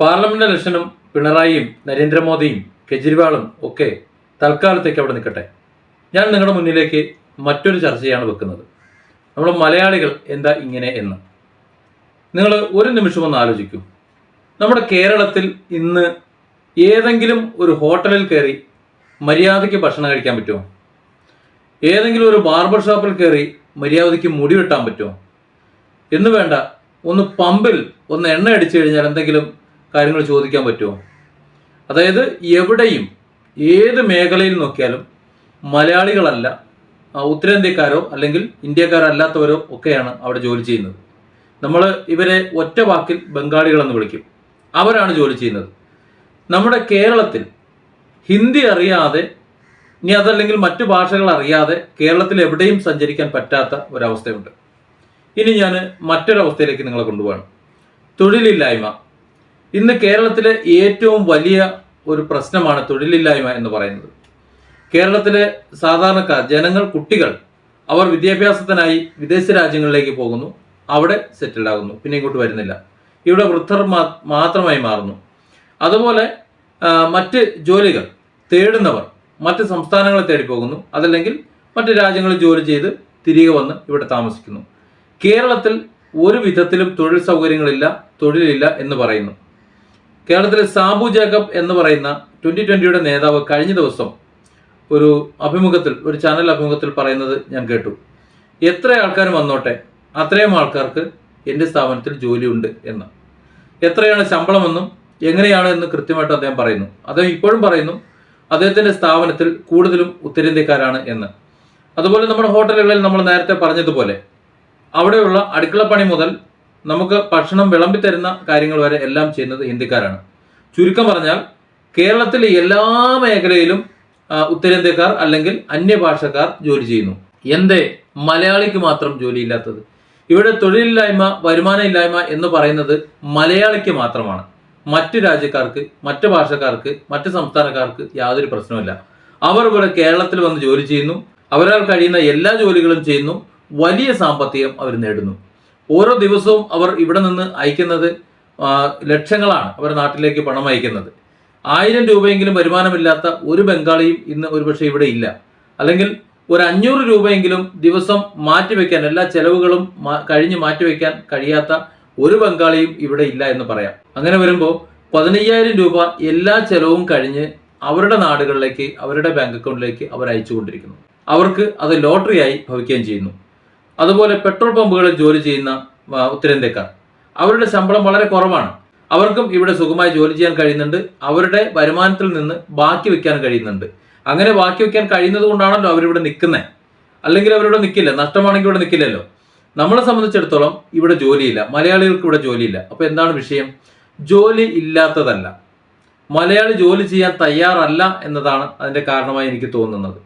Parliament ഇലക്ഷനും പിണറായിയും നരേന്ദ്രമോദിയും കെജ്രിവാളും ഒക്കെ തൽക്കാലത്തേക്ക് അവിടെ നിൽക്കട്ടെ. ഞാൻ നിങ്ങളുടെ മുന്നിലേക്ക് മറ്റൊരു ചർച്ചയാണ് വെക്കുന്നത്. നമ്മൾ മലയാളികൾ എന്താ ഇങ്ങനെ എന്ന്. നിങ്ങൾ ഒരു നിമിഷം ഒന്ന് ആലോചിക്കൂ. നമ്മുടെ കേരളത്തിൽ ഇന്ന് ഏതെങ്കിലും ഒരു ഹോട്ടലിൽ കയറി മര്യാദയ്ക്ക് ഭക്ഷണം കഴിക്കാൻ പറ്റുമോ? ഏതെങ്കിലും ഒരു ബാർബർ ഷോപ്പിൽ കയറി മര്യാദയ്ക്ക് മുടി വെട്ടാൻ പറ്റുമോ? എന്ന് വേണ്ട ഒന്ന് പമ്പിൽ ഒന്ന് എണ്ണ അടിച്ചു കഴിഞ്ഞാൽ എന്തെങ്കിലും കാര്യങ്ങൾ ചോദിക്കാൻ പറ്റുമോ? അതായത് എവിടെയും ഏത് മേഖലയിൽ നോക്കിയാലും മലയാളികളല്ല ഉത്തരേന്ത്യക്കാരോ അല്ലെങ്കിൽ ഇന്ത്യക്കാരല്ലാത്തവരോ ഒക്കെയാണ് അവിടെ ജോലി ചെയ്യുന്നത്. നമ്മൾ ഇവരെ ഒറ്റ വാക്കിൽ ബംഗാളികളെന്ന് വിളിക്കും. അവരാണ് ജോലി ചെയ്യുന്നത്. നമ്മുടെ കേരളത്തിൽ ഹിന്ദി അറിയാതെ ഇനി അതല്ലെങ്കിൽ മറ്റു ഭാഷകൾ അറിയാതെ കേരളത്തിൽ എവിടെയും സഞ്ചരിക്കാൻ പറ്റാത്ത ഒരവസ്ഥയുണ്ട്. ഇനി ഞാൻ മറ്റൊരവസ്ഥയിലേക്ക് നിങ്ങളെ കൊണ്ടുപോകണം തൊഴിലില്ലായ്മ. ഇന്ന് കേരളത്തിലെ ഏറ്റവും വലിയ ഒരു പ്രശ്നമാണ് തൊഴിലില്ലായ്മ എന്ന് പറയുന്നത്. കേരളത്തിലെ സാധാരണക്കാർ ജനങ്ങൾ കുട്ടികൾ അവർ വിദ്യാഭ്യാസത്തിനായി വിദേശ രാജ്യങ്ങളിലേക്ക് പോകുന്നു. അവിടെ സെറ്റിൽഡ് ആകുന്നു. പിന്നെ ഇങ്ങോട്ട് വരുന്നില്ല. ഇവിടെ വൃദ്ധർ മാത്രമായി മാറുന്നു. അതുപോലെ മറ്റ് ജോലികൾ തേടുന്നവർ മറ്റ് സംസ്ഥാനങ്ങളെ തേടി പോകുന്നു. അതല്ലെങ്കിൽ മറ്റ് രാജ്യങ്ങളിൽ ജോലി ചെയ്ത് തിരികെ വന്ന് ഇവിടെ താമസിക്കുന്നു. കേരളത്തിൽ ഒരു വിധത്തിലും തൊഴിൽ സൗകര്യങ്ങളില്ല തൊഴിലില്ല എന്ന് പറയുന്നു. കേരളത്തിലെ സാബു ജേക്കബ് എന്ന് പറയുന്ന ട്വന്റി ട്വന്റിയുടെ നേതാവ് കഴിഞ്ഞ ദിവസം ഒരു അഭിമുഖത്തിൽ ഒരു ചാനൽ അഭിമുഖത്തിൽ പറയുന്നത് ഞാൻ കേട്ടു. എത്ര ആൾക്കാർ വന്നോട്ടെ അത്രയും ആൾക്കാർക്ക് എന്റെ സ്ഥാപനത്തിൽ ജോലിയുണ്ട് എന്ന്. എത്രയാണ് ശമ്പളമെന്നും എങ്ങനെയാണ് എന്ന് കൃത്യമായിട്ട് അദ്ദേഹം പറയുന്നു. അദ്ദേഹം ഇപ്പോഴും പറയുന്നു അദ്ദേഹത്തിന്റെ സ്ഥാപനത്തിൽ കൂടുതലും ഉത്തരേന്ത്യക്കാരാണ് എന്ന്. അതുപോലെ നമ്മുടെ ഹോട്ടലുകളിൽ നമ്മൾ നേരത്തെ പറഞ്ഞതുപോലെ അവിടെയുള്ള അടുക്കളപ്പണി മുതൽ നമുക്ക് ഭക്ഷണം വിളമ്പി തരുന്ന കാര്യങ്ങൾ വരെ എല്ലാം ചെയ്യുന്നത് ഹിന്ദിക്കാരാണ്. ചുരുക്കം പറഞ്ഞാൽ കേരളത്തിലെ എല്ലാ മേഖലയിലും ഉത്തരേന്ത്യക്കാർ അല്ലെങ്കിൽ അന്യഭാഷക്കാർ ജോലി ചെയ്യുന്നു. എന്തേ? മലയാളിക്ക് മാത്രം ജോലിയില്ലാത്തത്. ഇവിടെ തൊഴിലില്ലായ്മ വരുമാനമില്ലായ്മ എന്ന് പറയുന്നത് മലയാളിക്ക് മാത്രമാണ്. മറ്റ് രാജ്യക്കാർക്ക് മറ്റ് ഭാഷക്കാർക്ക് മറ്റ് സംസ്ഥാനക്കാർക്ക് യാതൊരു പ്രശ്നവുമില്ല. അവർ ഇവിടെ കേരളത്തിൽ വന്ന് ജോലി ചെയ്യുന്നു. അവരാൽ കഴിയുന്ന എല്ലാ ജോലികളും ചെയ്യുന്നു. വലിയ സാമ്പത്തികം അവർ നേടുന്നു. ഓരോ ദിവസവും അവർ ഇവിടെ നിന്ന് അയക്കുന്നത് ലക്ഷങ്ങളാണ് അവർ നാട്ടിലേക്ക് പണം അയക്കുന്നത്. ആയിരം രൂപയെങ്കിലും വരുമാനമില്ലാത്ത ഒരു ബംഗാളിയും ഇന്ന് ഒരുപക്ഷെ ഇവിടെ ഇല്ല. അല്ലെങ്കിൽ ഒരു അഞ്ഞൂറ് രൂപയെങ്കിലും ദിവസം മാറ്റിവെക്കാൻ എല്ലാ ചെലവുകളും കഴിഞ്ഞ് മാറ്റിവെക്കാൻ കഴിയാത്ത ഒരു ബംഗാളിയും ഇവിടെ ഇല്ല എന്ന് പറയാം. അങ്ങനെ വരുമ്പോൾ പതിനയ്യായിരം രൂപ എല്ലാ ചെലവും കഴിഞ്ഞ് അവരുടെ നാടുകളിലേക്ക് അവരുടെ ബാങ്ക് അക്കൗണ്ടിലേക്ക് അവർ അയച്ചുകൊണ്ടിരിക്കുന്നു. അവർക്ക് അത് ലോട്ടറിയായി ഭവിക്കുകയും ചെയ്യുന്നു. അതുപോലെ പെട്രോൾ പമ്പുകളിൽ ജോലി ചെയ്യുന്ന ഉത്തരേന്ത്യക്കാർ. അവരുടെ ശമ്പളം വളരെ കുറവാണ്. അവർക്കും ഇവിടെ സുഖമായി ജോലി ചെയ്യാൻ കഴിയുന്നുണ്ട്. അവരുടെ വരുമാനത്തിൽ നിന്ന് ബാക്കി വെക്കാൻ കഴിയുന്നുണ്ട്. അങ്ങനെ ബാക്കി വെക്കാൻ കഴിയുന്നത് കൊണ്ടാണല്ലോ അവരിവിടെ നിൽക്കുന്നത് അല്ലെങ്കിൽ അവരിവിടെ നിൽക്കില്ല. നഷ്ടമാണെങ്കിൽ ഇവിടെ നിൽക്കില്ലല്ലോ. നമ്മളെ സംബന്ധിച്ചിടത്തോളം ഇവിടെ ജോലിയില്ല. മലയാളികൾക്ക് ഇവിടെ ജോലിയില്ല. അപ്പോൾ എന്താണ് വിഷയം? ജോലി ഇല്ലാത്തതല്ല. മലയാളി ജോലി ചെയ്യാൻ തയ്യാറല്ല എന്നതാണ് അതിന്റെ കാരണമായി എനിക്ക് തോന്നുന്നത്.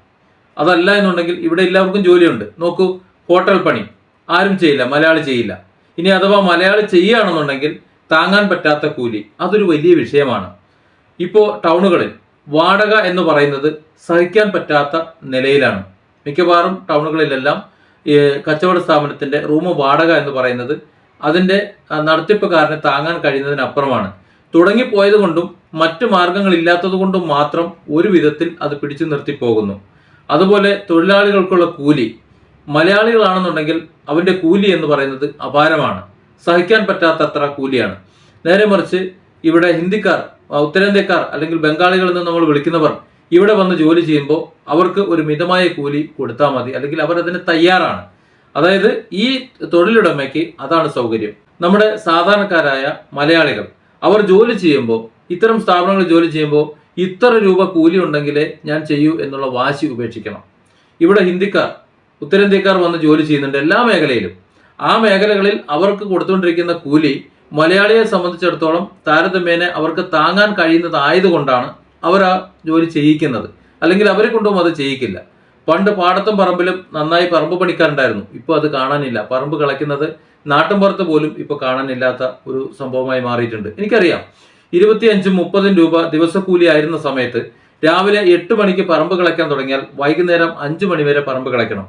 അതല്ല എന്നുണ്ടെങ്കിൽ ഇവിടെ എല്ലാവർക്കും ജോലിയുണ്ട്. നോക്കൂ ഹോട്ടൽ പണി. ആരും ചെയ്യില്ല മലയാളി ചെയ്യില്ല. ഇനി അഥവാ മലയാളി ചെയ്യുകയാണെന്നുണ്ടെങ്കിൽ താങ്ങാൻ പറ്റാത്ത കൂലി. അതൊരു വലിയ വിഷയമാണ്. ഇപ്പോൾ ടൗണുകളിൽ വാടക എന്ന് പറയുന്നത് സഹിക്കാൻ പറ്റാത്ത നിലയിലാണ്. മിക്കവാറും ടൗണുകളിലെല്ലാം കച്ചവട സ്ഥാപനത്തിന്റെ റൂം വാടക എന്ന് പറയുന്നത് അതിന്റെ നടത്തിപ്പുകാരനെ താങ്ങാൻ കഴിയുന്നതിനപ്പുറമാണ്. തുടങ്ങിപ്പോയത് കൊണ്ടും മറ്റു മാർഗങ്ങളില്ലാത്തത് കൊണ്ടും മാത്രം ഒരു വിധത്തിൽ അത് പിടിച്ചു നിർത്തി പോകുന്നു അതുപോലെ തൊഴിലാളികൾക്കുള്ള കൂലി മലയാളികളാണെന്നുണ്ടെങ്കിൽ അവന്റെ കൂലി എന്ന് പറയുന്നത് അപാരമാണ്. സഹിക്കാൻ പറ്റാത്തത്ര കൂലിയാണ്. നേരെ മറിച്ച് ഇവിടെ ഹിന്ദിക്കാർ ഉത്തരേന്ത്യക്കാർ അല്ലെങ്കിൽ ബംഗാളികൾ എന്ന് നമ്മൾ വിളിക്കുന്നവർ ഇവിടെ വന്ന് ജോലി ചെയ്യുമ്പോൾ അവർക്ക് ഒരു മിതമായ കൂലി കൊടുത്താൽ മതി. അല്ലെങ്കിൽ അവർ അതിന് തയ്യാറാണ്. അതായത് ഈ തൊഴിലുടമയ്ക്ക് അതാണ് സൗകര്യം. നമ്മുടെ സാധാരണക്കാരായ മലയാളികൾ അവർ ജോലി ചെയ്യുമ്പോൾ ഇത്തരം സ്ഥാപനങ്ങളിൽ ജോലി ചെയ്യുമ്പോൾ ഇത്ര രൂപ കൂലി ഉണ്ടെങ്കിലേ ഞാൻ ചെയ്യൂ എന്നുള്ള വാശി ഉപേക്ഷിക്കണം. ഇവിടെ ഹിന്ദിക്കാർ ഉത്തരേന്ത്യക്കാർ വന്ന് ജോലി ചെയ്യുന്നുണ്ട് എല്ലാ മേഖലയിലും. ആ മേഖലകളിൽ അവർക്ക് കൊടുത്തുകൊണ്ടിരിക്കുന്ന കൂലി മലയാളിയെ സംബന്ധിച്ചിടത്തോളം താരതമ്യേന അവർക്ക് താങ്ങാൻ കഴിയുന്നതായതുകൊണ്ടാണ് അവർ ആ ജോലി ചെയ്യിക്കുന്നത്. അല്ലെങ്കിൽ അവരെ കൊണ്ടും അത് ചെയ്യിക്കില്ല. പണ്ട് പാടത്തും പറമ്പിലും നന്നായി പറമ്പ് പണിക്കാരുണ്ടായിരുന്നു. ഇപ്പോൾ അത് കാണാനില്ല. പറമ്പ് കളയ്ക്കുന്നത് നാട്ടിൻപുറത്ത് പോലും ഇപ്പോൾ കാണാനില്ലാത്ത ഒരു സംഭവമായി മാറിയിട്ടുണ്ട്. എനിക്കറിയാം. ഇരുപത്തിയഞ്ചും മുപ്പതും രൂപ ദിവസക്കൂലി ആയിരുന്ന സമയത്ത് രാവിലെ എട്ട് മണിക്ക് പറമ്പ് കളയ്ക്കാൻ തുടങ്ങിയാൽ വൈകുന്നേരം അഞ്ചു മണി വരെ പറമ്പ് കളയ്ക്കണം.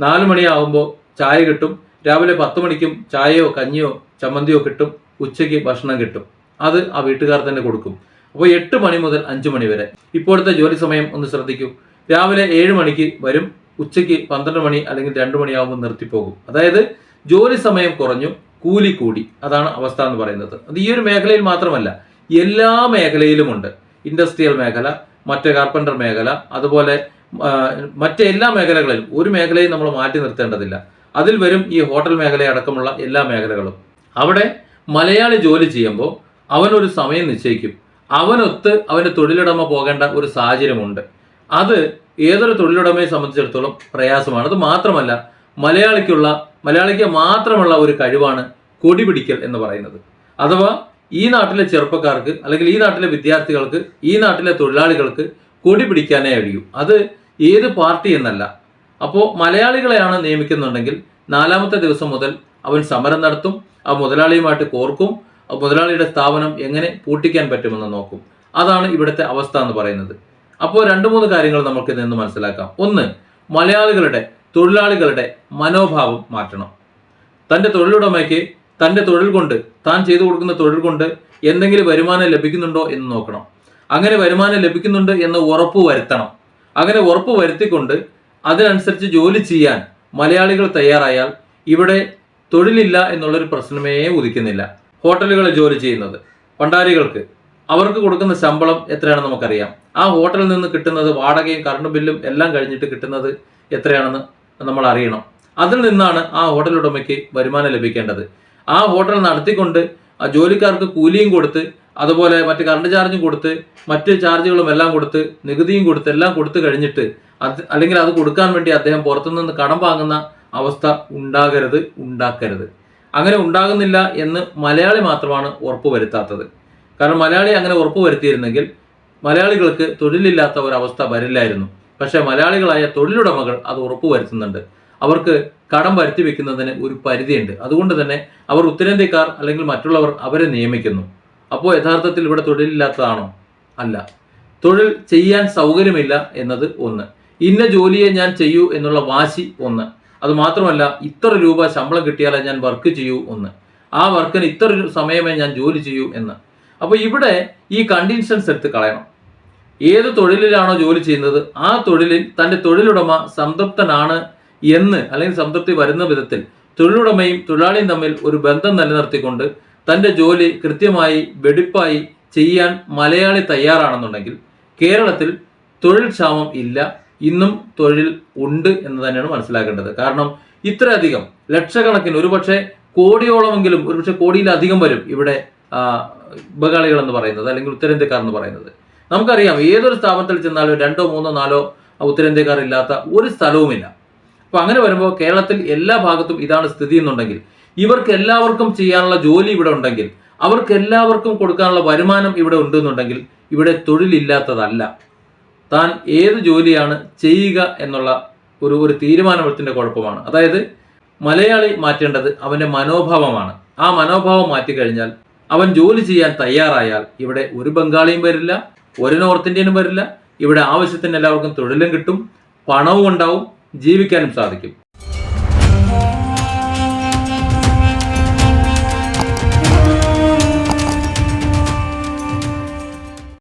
നാല് മണിയാവുമ്പോൾ ചായ കിട്ടും. രാവിലെ പത്ത് മണിക്കും ചായയോ കഞ്ഞിയോ ചമ്മന്തിയോ കിട്ടും. ഉച്ചയ്ക്ക് ഭക്ഷണം കിട്ടും. അത് ആ വീട്ടുകാർ തന്നെ കൊടുക്കും. അപ്പോൾ എട്ട് മണി മുതൽ അഞ്ച് മണി വരെ. ഇപ്പോഴത്തെ ജോലി സമയം ഒന്ന് ശ്രദ്ധിക്കൂ. രാവിലെ ഏഴ് മണിക്ക് വരും. ഉച്ചയ്ക്ക് പന്ത്രണ്ട് മണി അല്ലെങ്കിൽ രണ്ട് മണിയാവുമ്പോൾ നിർത്തിപ്പോകും അതായത് ജോലി സമയം കുറഞ്ഞു കൂലി കൂടി. അതാണ് അവസ്ഥ എന്ന് പറയുന്നത്. അത് ഈ ഒരു മേഖലയിൽ മാത്രമല്ല എല്ലാ മേഖലയിലുമുണ്ട്. ഇൻഡസ്ട്രിയൽ മേഖല മറ്റ് കാർപ്പന്റർ മേഖല അതുപോലെ മറ്റെല്ലാ മേഖലകളിലും ഒരു മേഖലയും നമ്മൾ മാറ്റി നിർത്തേണ്ടതില്ല. അതിൽ വരും ഈ ഹോട്ടൽ മേഖലയടക്കമുള്ള എല്ലാ മേഖലകളും. അവിടെ മലയാളി ജോലി ചെയ്യുമ്പോൾ അവനൊരു സമയം നിശ്ചയിക്കും. അവനൊത്ത് അവന്റെ തൊഴിലുടമ പോകേണ്ട ഒരു സാഹചര്യമുണ്ട്. അത് ഏതൊരു തൊഴിലുടമയെ സംബന്ധിച്ചിടത്തോളം പ്രയാസമാണ്. അത് മാത്രമല്ല മലയാളിക്കുള്ള മലയാളിക്ക് മാത്രമുള്ള ഒരു കഴിവാണ് കൊടി പിടിക്കൽ എന്ന് പറയുന്നത്. അഥവാ ഈ നാട്ടിലെ ചെറുപ്പക്കാർക്ക് അല്ലെങ്കിൽ ഈ നാട്ടിലെ വിദ്യാർത്ഥികൾക്ക് ഈ നാട്ടിലെ തൊഴിലാളികൾക്ക് കൊടി പിടിക്കാനേ കഴിയൂ. അത് ഏത് പാർട്ടി എന്നല്ല. അപ്പോൾ മലയാളികളെയാണ് നിയമിക്കുന്നുണ്ടെങ്കിൽ നാലാമത്തെ ദിവസം മുതൽ അവൻ സമരം നടത്തും ആ മുതലാളിയുമായിട്ട് കോർക്കും ആ മുതലാളിയുടെ സ്ഥാപനം എങ്ങനെ പൂട്ടിക്കാൻ പറ്റുമെന്ന് നോക്കും. അതാണ് ഇവിടുത്തെ അവസ്ഥ എന്ന് പറയുന്നത്. അപ്പോൾ രണ്ട് മൂന്ന് കാര്യങ്ങൾ നമുക്ക് ഇതിൽ നിന്ന് മനസ്സിലാക്കാം. ഒന്ന് മലയാളികളുടെ തൊഴിലാളികളുടെ മനോഭാവം മാറ്റണം. തന്റെ തൊഴിലുടമയ്ക്ക് തന്റെ തൊഴിൽ കൊണ്ട് താൻ ചെയ്തു കൊടുക്കുന്ന തൊഴിൽ കൊണ്ട് എന്തെങ്കിലും വരുമാനം ലഭിക്കുന്നുണ്ടോ എന്ന് നോക്കണം. അങ്ങനെ വരുമാനം ലഭിക്കുന്നുണ്ട് എന്ന് ഉറപ്പ് വരുത്തണം അങ്ങനെ ഉറപ്പ് വരുത്തിക്കൊണ്ട് അതിനനുസരിച്ച് ജോലി ചെയ്യാൻ മലയാളികൾ തയ്യാറായാൽ ഇവിടെ തൊഴിലില്ല എന്നുള്ളൊരു പ്രശ്നമേ ഉദിക്കുന്നില്ല. ഹോട്ടലുകളിൽ ജോലി ചെയ്യുന്നത്. പണ്ടാരികൾക്ക് അവർക്ക് കൊടുക്കുന്ന ശമ്പളം എത്രയാണെന്ന് നമുക്കറിയാം. ആ ഹോട്ടലിൽ നിന്ന് കിട്ടുന്നത് വാടകയും കറണ്ട് ബില്ലും എല്ലാം കഴിഞ്ഞിട്ട് കിട്ടുന്നത് എത്രയാണെന്ന് നമ്മൾ അറിയണം. അതിൽ നിന്നാണ് ആ ഹോട്ടൽ ഉടമയ്ക്ക് വരുമാനം ലഭിക്കേണ്ടത്. ആ ഹോട്ടൽ നടത്തിക്കൊണ്ട് ആ ജോലിക്കാർക്ക് കൂലിയും കൊടുത്ത് അതുപോലെ മറ്റ് കറണ്ട് ചാർജും കൊടുത്ത് മറ്റ് ചാർജുകളും എല്ലാം കൊടുത്ത് നികുതിയും കൊടുത്ത് എല്ലാം കൊടുത്തു കഴിഞ്ഞിട്ട് അത് അല്ലെങ്കിൽ അത് കൊടുക്കാൻ വേണ്ടി അദ്ദേഹം പുറത്തുനിന്ന് കടം വാങ്ങുന്ന അവസ്ഥ ഉണ്ടാകരുത് ഉണ്ടാക്കരുത്. അങ്ങനെ ഉണ്ടാകുന്നില്ല എന്ന് മലയാളി മാത്രമാണ് ഉറപ്പ് വരുത്താത്തത്. കാരണം മലയാളി അങ്ങനെ ഉറപ്പ് വരുത്തിയിരുന്നെങ്കിൽ മലയാളികൾക്ക് തൊഴിലില്ലാത്ത ഒരവസ്ഥ വരില്ലായിരുന്നു. പക്ഷേ മലയാളികളായ തൊഴിലുടമകൾ അത് ഉറപ്പ് വരുത്തുന്നുണ്ട്. അവർക്ക് കടം വരുത്തി വെക്കുന്നതിന് ഒരു പരിധിയുണ്ട്. അതുകൊണ്ട് തന്നെ അവർ ഉത്തരേന്ത്യക്കാർ അല്ലെങ്കിൽ മറ്റുള്ളവർ അവരെ നിയമിക്കുന്നു. അപ്പോൾ യഥാർത്ഥത്തിൽ ഇവിടെ തൊഴിലില്ലാത്തതാണോ? അല്ല. തൊഴിൽ ചെയ്യാൻ സൗകര്യമില്ല എന്നത് ഒന്ന്. ഇന്ന ജോലിയെ ഞാൻ ചെയ്യൂ എന്നുള്ള വാശി ഒന്ന്. അത് മാത്രമല്ല ഇത്ര രൂപ ശമ്പളം കിട്ടിയാലേ ഞാൻ വർക്ക് ചെയ്യൂ ഒന്ന്. ആ വർക്കിന് ഇത്ര സമയമേ ഞാൻ ജോലി ചെയ്യൂ എന്ന്. അപ്പോൾ ഇവിടെ ഈ കണ്ടീഷൻസ് എടുത്ത് കളയണം. ഏത് തൊഴിലിലാണോ ജോലി ചെയ്യുന്നത് ആ തൊഴിലിൽ തന്റെ തൊഴിലുടമ സംതൃപ്തനാണ് എന്ന് അല്ലെങ്കിൽ സംതൃപ്തി വരുന്ന വിധത്തിൽ തൊഴിലുടമയും തൊഴിലാളിയും തമ്മിൽ ഒരു ബന്ധം നിലനിർത്തിക്കൊണ്ട് തന്റെ ജോലി കൃത്യമായി വെടിപ്പായി ചെയ്യാൻ മലയാളി തയ്യാറാണെന്നുണ്ടെങ്കിൽ കേരളത്തിൽ തൊഴിൽ ക്ഷാമം ഇല്ല ഇന്നും തൊഴിൽ ഉണ്ട് എന്ന് തന്നെയാണ് മനസ്സിലാക്കേണ്ടത്. കാരണം ഇത്രയധികം ലക്ഷക്കണക്കിന് ഒരുപക്ഷെ കോടിയോളമെങ്കിലും ഒരുപക്ഷെ കോടിയിലധികം വരും ഇവിടെ ബംഗാളികൾ എന്ന് പറയുന്നത് അല്ലെങ്കിൽ ഉത്തരേന്ത്യക്കാർ എന്ന് പറയുന്നത്. നമുക്കറിയാം ഏതൊരു സ്ഥാപനത്തിൽ ചെന്നാലും രണ്ടോ മൂന്നോ നാലോ ഉത്തരേന്ത്യക്കാർ ഇല്ലാത്ത ഒരു സ്ഥലവുമില്ല. അപ്പോൾ അങ്ങനെ വരുമ്പോൾ കേരളത്തിൽ എല്ലാ ഭാഗത്തും ഇതാണ് സ്ഥിതി എന്നുണ്ടെങ്കിൽ ഇവർക്ക് എല്ലാവർക്കും ചെയ്യാനുള്ള ജോലി ഇവിടെ ഉണ്ടെങ്കിൽ അവർക്ക് എല്ലാവർക്കും കൊടുക്കാനുള്ള വരുമാനം ഇവിടെ ഉണ്ടെന്നുണ്ടെങ്കിൽ ഇവിടെ തൊഴിലില്ലാത്തതല്ല. താൻ ഏത് ജോലിയാണ് ചെയ്യുക എന്നുള്ള ഒരു ഒരു തീരുമാനത്തിന്റെ കുഴപ്പമാണ്. അതായത് മലയാളി മാറ്റേണ്ടത് അവന്റെ മനോഭാവമാണ്. ആ മനോഭാവം മാറ്റിക്കഴിഞ്ഞാൽ അവൻ ജോലി ചെയ്യാൻ തയ്യാറായാൽ ഇവിടെ ഒരു ബംഗാളിയും വരില്ല ഒരു നോർത്ത് ഇന്ത്യനും വരില്ല. ഇവിടെ ആവശ്യത്തിന് എല്ലാവർക്കും തൊഴിലും കിട്ടും പണവും ഉണ്ടാവും ജീവിക്കാനും സാധിക്കും.